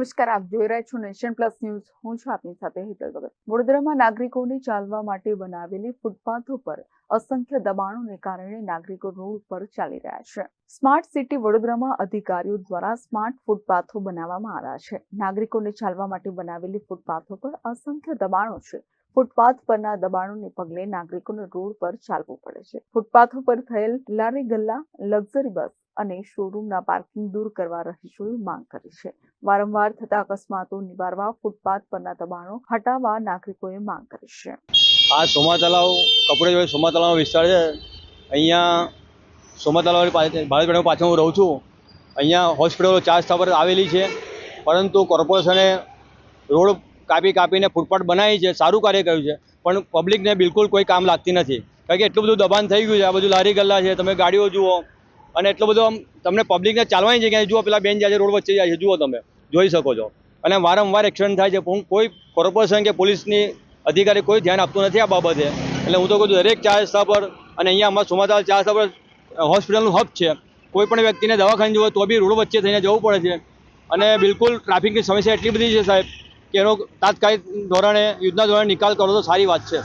નમસ્કાર, આપ જોઈ રહ્યા છો નેશન પ્લસ ન્યૂઝ. હું છું આપની સાથે હેતલ ભગત. વડોદરામાં નાગરિકોને ચાલવા માટે બનાવેલી ફૂટપાથો પર અસંખ્ય દબાણોને કારણે નાગરિકો રોડ પર ચાલી રહ્યા છે. સ્માર્ટ સિટી વડોદરામાં અધિકારીઓ દ્વારા સ્માર્ટ ફૂટપાથો બનાવવામાં આવ્યા છે. નાગરિકોને ચાલવા માટે બનાવેલી ફૂટપાથો પર અસંખ્ય દબાણો છે. ફૂટપાથ પરના દબાણોને પગલે નાગરિકોને રોડ પર ચાલવું પડે છે. ફૂટપાથો પર થયેલ લારી ગલ્લા લક્ઝરી બસ અને શોરૂમના પાર્કિંગ દૂર કરવા રહીશોએ માંગ કરી છે. વારંવાર થતા અકસ્માતો નિવારવા ફૂટપાથ પરના દબાણો હટાવવા નાગરિકોએ માંગ કરી છે. આ સોમા તલાવ કપડે જોડે સોમા તલાવનો વિસ્તાર છે. અહીંયા સોમા તલાવ ભારત પાછળ હું રહું છું. અહીંયા હોસ્પિટલો ચાર સ્થાપર આવેલી છે. પરંતુ કોર્પોરેશને રોડ કાપી કાપીને ફૂટપાથ બનાવી છે. સારું કાર્ય કર્યું છે. પણ પબ્લિકને બિલકુલ કોઈ કામ લાગતી નથી. કારણ કે એટલું બધું દબાણ થઈ ગયું છે. આ બધું લારી ગલ્લા છે. તમે ગાડીઓ જુઓ. અને એટલો બધો આમ તમને પબ્લિકને ચાલવાની જગ્યાએ જુઓ, પેલા બેન જાય રોડ વચ્ચે જાય છે, જુઓ તમે, જોઈ શકો છો. અને વારંવાર એક્સિડન્ટ થાય છે, પણ કોઈ કોર્પોરેશન કે પોલીસની અધિકારી કોઈ ધ્યાન આપતું નથી આ બાબતે. એટલે હું તો કહું છું, દરેક ચાર રસ્તા પર અને અહીંયા અમારા સોમાતાલ ચાર રસ્તા પર હોસ્પિટલનું હબ છે. કોઈ પણ વ્યક્તિને દવાખાને જવું તો બી રોડ વચ્ચે થઈને જવું પડે છે. અને બિલકુલ ટ્રાફિકની સમસ્યા એટલી બધી છે સાહેબ, કે એનો તાત્કાલિક ધોરણે, યુદ્ધના ધોરણે નિકાલ કરો તો સારી વાત છે.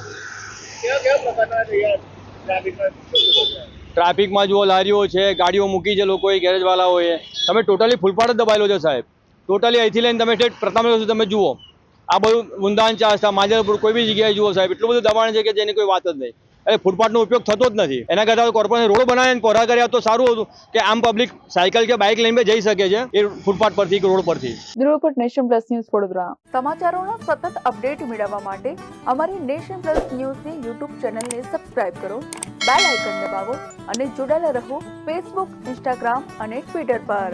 ટ્રાફિકમાં જુઓ, લારીઓ છે, ગાડીઓ મૂકી છે લોકોએ, ગેરેજવાળાઓએ. તમે ટોટલી ફૂલપાટ જ દબાયેલો છે સાહેબ. ટોટલી અહીંથી લઈને તમે સ્ટેટ પ્રથમ તમે જુઓ, આ બધું મુંદાન ચાસ્તા માજલપુર કોઈ બી જગ્યાએ જુઓ સાહેબ, એટલું બધું દબાણ છે કે જેની કોઈ વાત જ નહીં. એટલે ફૂટપાથનો ઉપયોગ થતો જ નથી. એના કરતાં કોર્પોરેશન રોડ બનાવીને ને કર્યા તો સારું હતું કે આમ પબ્લિક સાયકલ કે બાઇક લઈને જઈ શકે છે એ ફૂટપાથ પરથી કે રોડ પરથી. Bureau Nation Plus news Vadodara. સમાચારોના સતત અપડેટ મેળવવા માટે અમારી નેશન પ્લસ ન્યૂઝની યુટ્યુબ ચેનલને સબસ્ક્રાઇબ કરો, બેલ આઇકન દબાવો અને જોડાયેલા રહો ફેસબુક ઇન્સ્ટાગ્રામ અને ટ્વિટર પર.